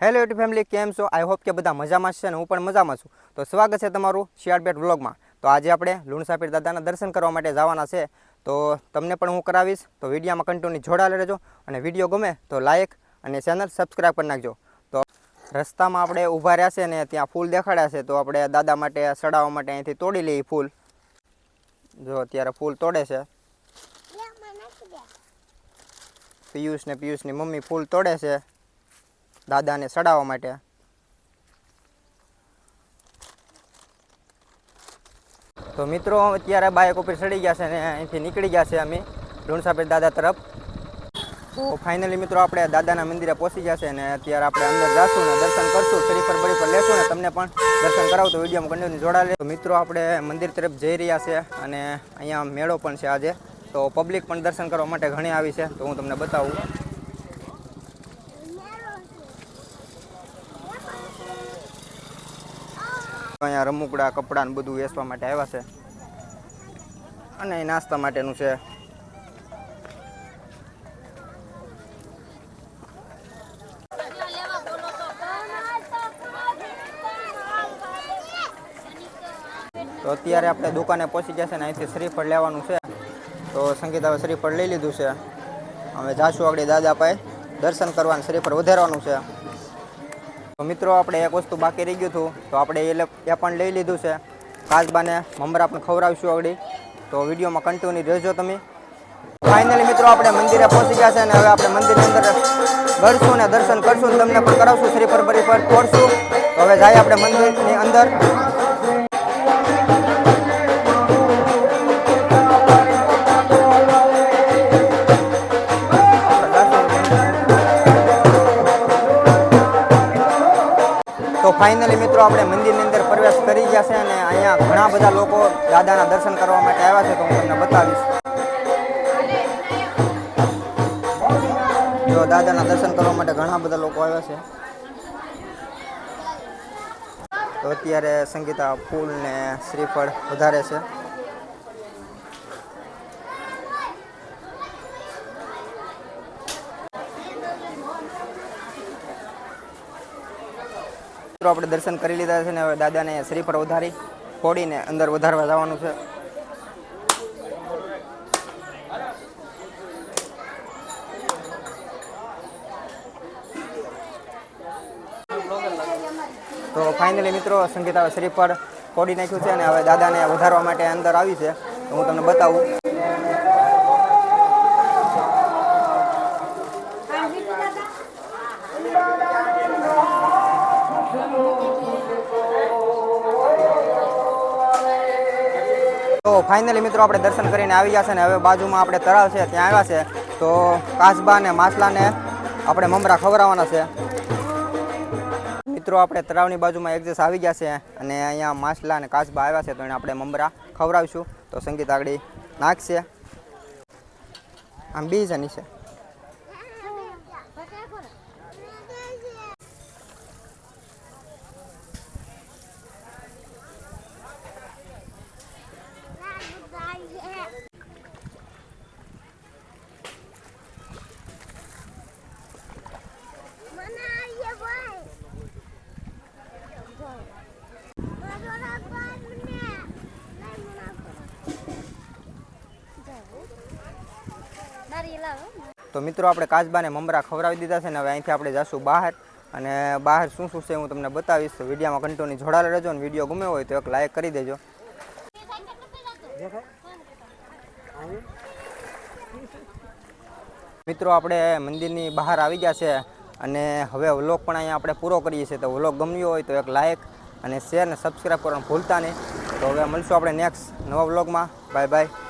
Hello YouTube family કેમ છો? I hope કે બધા મજામાં છે અને હું પણ મજામાં છું. તો સ્વાગત છે તમારું શિયાળબેટ વ્લોગમાં. તો આજે આપણે લુણસાપીર દાદાના દર્શન કરવા માટે જવાના છે. તો તમને પણ હું કરાવીશ. તો વિડીયોમાં કન્ટિન્યુ જોડાયેલા રહેજો અને વીડિયો ગમે તો લાઇક અને ચેનલ સબસ્ક્રાઈબ કરી નાખજો. તો રસ્તામાં આપણે ઊભા રહ્યા છે ને ત્યાં ફૂલ દેખાડ્યા છે. તો આપણે દાદા માટે સડાવવા માટે અહીંથી તોડી લઈએ ફૂલ. જો અત્યારે ફૂલ તોડે છે. પિયુષ ને પિયુષની મમ્મી ફૂલ તોડે છે. દાદાને ચડાવવા માટે. તો મિત્રો, અત્યારે બાઇક ઉપર ચડી ગયા છે અને અહીંથી નીકળી ગયા છે અમે લુણસાપેટ દાદા તરફ. તો ફાઇનલી મિત્રો, આપણે દાદાના મંદિરે પહોંચી ગયા છે અને અત્યારે આપણે અંદર જાશું ને દર્શન કરશું. શ્રીફર બરીફર લેશું ને તમને પણ દર્શન કરાવું તો વિડીયોમાં કન્ટિન્યુ જોડાલે. તો મિત્રો, આપણે મંદિર તરફ જઈ રહ્યા છે અને અહીંયા મેળો પણ છે આજે. તો પબ્લિક પણ દર્શન કરવા માટે ઘણી આવી છે. તો હું તમને બતાવું. અહીંયા રમુકડા, કપડાં ને બધું વેચવા માટે આવ્યા છે. અને નાસ્તા માટેનું છે. તો અત્યારે આપણે દુકાને પહોંચી ગયા છે ને અહીંથી શ્રીફળ લેવાનું છે. તો સંગીત હવે શ્રીફળ લઈ લીધું છે. હવે જાશું આગળ દાદા પાસે. દર્શન કરવાનું શ્રીફળ વધારવાનું છે. મિત્રો, આપણે એક વસ્તુ બાકી રહી ગયું હતું. તો આપણે એ એ પણ લઈ લીધું છે. કાચબાને મમરા પણ ખવડાવીશું આગળ. તો વિડીયોમાં કન્ટિન્યુ રહેજો તમે. ફાઇનલી મિત્રો, આપણે મંદિરે પહોંચી ગયા છે અને હવે આપણે મંદિરની અંદર ગરશું ને દર્શન કરશું તમને પણ કરાવશું. શ્રી બરીફળ પર તોડશું હવે જાય આપણે મંદિરની અંદર. ફાઇનલી મિત્રો, આપણે મંદિરની અંદર પ્રવેશ કરી ગયા છે અને અહીંયા ઘણા બધા લોકો દાદાના દર્શન કરવા માટે આવ્યા છે તો હું તમને બતાવીશ. જો દાદાના દર્શન કરવા માટે ઘણા બધા લોકો આવ્યા છે. તો અત્યારે સંગીતા ફૂલ ને શ્રીફળ વધારે છે. મિત્રો, આપણે દર્શન કરી લીધા છે ને હવે દાદાને શ્રીફળ વધારી, ફોડીને અંદર વધારવા જવાનું છે. તો ફાઇનલી મિત્રો, સંગીતા હવે શ્રીફળ ફોડી નાખ્યું છે અને હવે દાદાને વધારવા માટે અંદર આવી છે. હું તમને બતાવું. તો ફાઇનલી મિત્રો આપણે દર્શન કરીને આવી ગયા છે ને હવે બાજુમાં આપણે તળાવ છે, ત્યાં આવ્યા છે. તો કાચબા ને માછલાને આપણે મમરા ખવડાવવાના છે. મિત્રો આપણે તળાવની બાજુમાં એક્ઝેસ આવી ગયા છે અને અહીંયા માછલા અને કાચબા આવ્યા છે, તો એને આપણે મમરા ખવડાવીશું. તો સંગીત આગળ નાખશે. આમ બી છે. તો મિત્રો, આપણે કાચબાને મમરા ખવડાવી દીધા છે ને હવે અહીંથી આપણે જઈશું બહાર. અને બહાર શું શું છે હું તમને બતાવીશ. તો વિડીયોમાં કંટોની જોડાયેલા રહેજો અને વીડિયો ગમે હોય તો એક લાઈક કરી દેજો. મિત્રો, આપણે મંદિરની બહાર આવી ગયા છે અને હવે વ્લોગ પણ અહીંયા આપણે પૂરો કરીએ છીએ. તો વ્લોગ ગમ્યો હોય તો એક લાઈક અને શેર અને સબસ્ક્રાઈબ કરવાનું ભૂલતા નહીં. તો હવે મળશું આપણે નેક્સ્ટ નવા વ્લોગમાં. Bye bye